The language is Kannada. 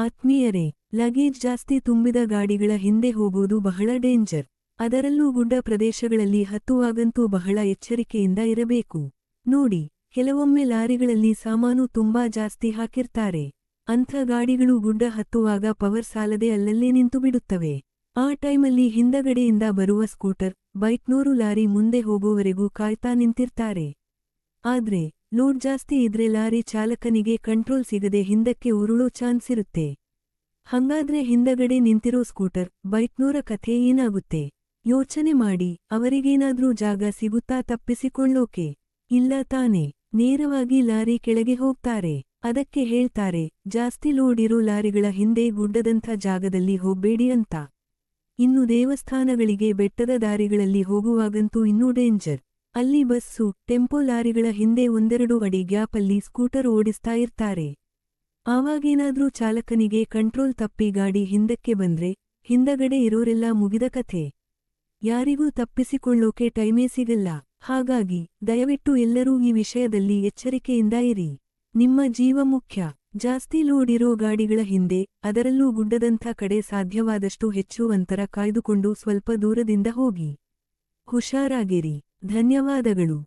ಆತ್ಮೀಯರೇ, ಲಗೇಜ್ ಜಾಸ್ತಿ ತುಂಬಿದ ಗಾಡಿಗಳ ಹಿಂದೆ ಹೋಗುವುದು ಬಹಳ ಡೇಂಜರ್. ಅದರಲ್ಲೂ ಗುಡ್ಡ ಪ್ರದೇಶಗಳಲ್ಲಿ ಹತ್ತುವಾಗಂತೂ ಬಹಳ ಎಚ್ಚರಿಕೆಯಿಂದ ಇರಬೇಕು. ನೋಡಿ, ಕೆಲವೊಮ್ಮೆ ಲಾರಿಗಳಲ್ಲಿ ಸಾಮಾನು ತುಂಬಾ ಜಾಸ್ತಿ ಹಾಕಿರ್ತಾರೆ. ಅಂಥ ಗಾಡಿಗಳು ಗುಡ್ಡ ಹತ್ತುವಾಗ ಪವರ್ ಸಾಲದೆ ಅಲ್ಲಲ್ಲೇ ನಿಂತು ಬಿಡುತ್ತವೆ. ಆ ಟೈಮಲ್ಲಿ ಹಿಂದಗಡೆಯಿಂದ ಬರುವ ಸ್ಕೂಟರ್, ಬೈಕ್ನೂರು ಲಾರಿ ಮುಂದೆ ಹೋಗುವವರೆಗೂ ಕಾಯ್ತಾ ನಿಂತಿರ್ತಾರೆ. ಆದ್ರೆ ಲೋಡ್ ಜಾಸ್ತಿ ಇದ್ರೆ ಲಾರಿ ಚಾಲಕನಿಗೆ ಕಂಟ್ರೋಲ್ ಸಿಗದೆ ಹಿಂದಕ್ಕೆ ಉರುಳೋ ಚಾನ್ಸ್ ಇರುತ್ತೆ. ಹಂಗಾದ್ರೆ ಹಿಂದಗಡೆ ನಿಂತಿರೋ ಸ್ಕೂಟರ್ ಬೈಕ್ನೂರ ಕಥೆ ಏನಾಗುತ್ತೆ? ಯೋಚನೆ ಮಾಡಿ, ಅವರಿಗೇನಾದ್ರೂ ಜಾಗ ಸಿಗುತ್ತಾ ತಪ್ಪಿಸಿಕೊಳ್ಳೋಕೆ? ಇಲ್ಲ ತಾನೆ, ನೇರವಾಗಿ ಲಾರಿ ಕೆಳಗೆ ಹೋಗ್ತಾರೆ. ಅದಕ್ಕೆ ಹೇಳ್ತಾರೆ, ಜಾಸ್ತಿ ಲೋಡ್ ಇರೋ ಲಾರಿಗಳ ಹಿಂದೆ ಗುಡ್ಡದಂಥ ಜಾಗದಲ್ಲಿ ಹೋಗ್ಬೇಡಿ ಅಂತ. ಇನ್ನು ದೇವಸ್ಥಾನಗಳಿಗೆ ಬೆಟ್ಟದ ದಾರಿಗಳಲ್ಲಿ ಹೋಗುವಾಗಂತೂ ಇನ್ನೂ ಡೇಂಜರ್. ಅಲ್ಲಿ ಬಸ್ಸು, ಟೆಂಪೋ ಲಾರಿಗಳ ಹಿಂದೆ ಒಂದೆರಡು ಅಡಿ ಗ್ಯಾಪಲ್ಲಿ ಸ್ಕೂಟರ್ ಓಡಿಸ್ತಾ ಇರ್ತಾರೆ. ಆವಾಗೇನಾದ್ರೂ ಚಾಲಕನಿಗೆ ಕಂಟ್ರೋಲ್ ತಪ್ಪಿ ಗಾಡಿ ಹಿಂದಕ್ಕೆ ಬಂದ್ರೆ, ಹಿಂದಗಡೆ ಇರೋರೆಲ್ಲ ಮುಗಿದ ಕಥೆ. ಯಾರಿಗೂ ತಪ್ಪಿಸಿಕೊಳ್ಳೋಕೆ ಟೈಮೇ ಸಿಗಲ್ಲ. ಹಾಗಾಗಿ, ದಯವಿಟ್ಟು ಎಲ್ಲರೂ ಈ ವಿಷಯದಲ್ಲಿ ಎಚ್ಚರಿಕೆಯಿಂದ ಇರಿ. ನಿಮ್ಮ ಜೀವ ಮುಖ್ಯ. ಜಾಸ್ತಿ ಲೋಡ್ ಇರೋ ಗಾಡಿಗಳ ಹಿಂದೆ, ಅದರಲ್ಲೂ ಗುಡ್ಡದಂಥ ಕಡೆ ಸಾಧ್ಯವಾದಷ್ಟು ಹೆಚ್ಚು ಅಂತರ ಕಾಯ್ದುಕೊಂಡು ಸ್ವಲ್ಪ ದೂರದಿಂದ ಹೋಗಿ. ಹುಷಾರಾಗಿರಿ. ಧನ್ಯವಾದಗಳು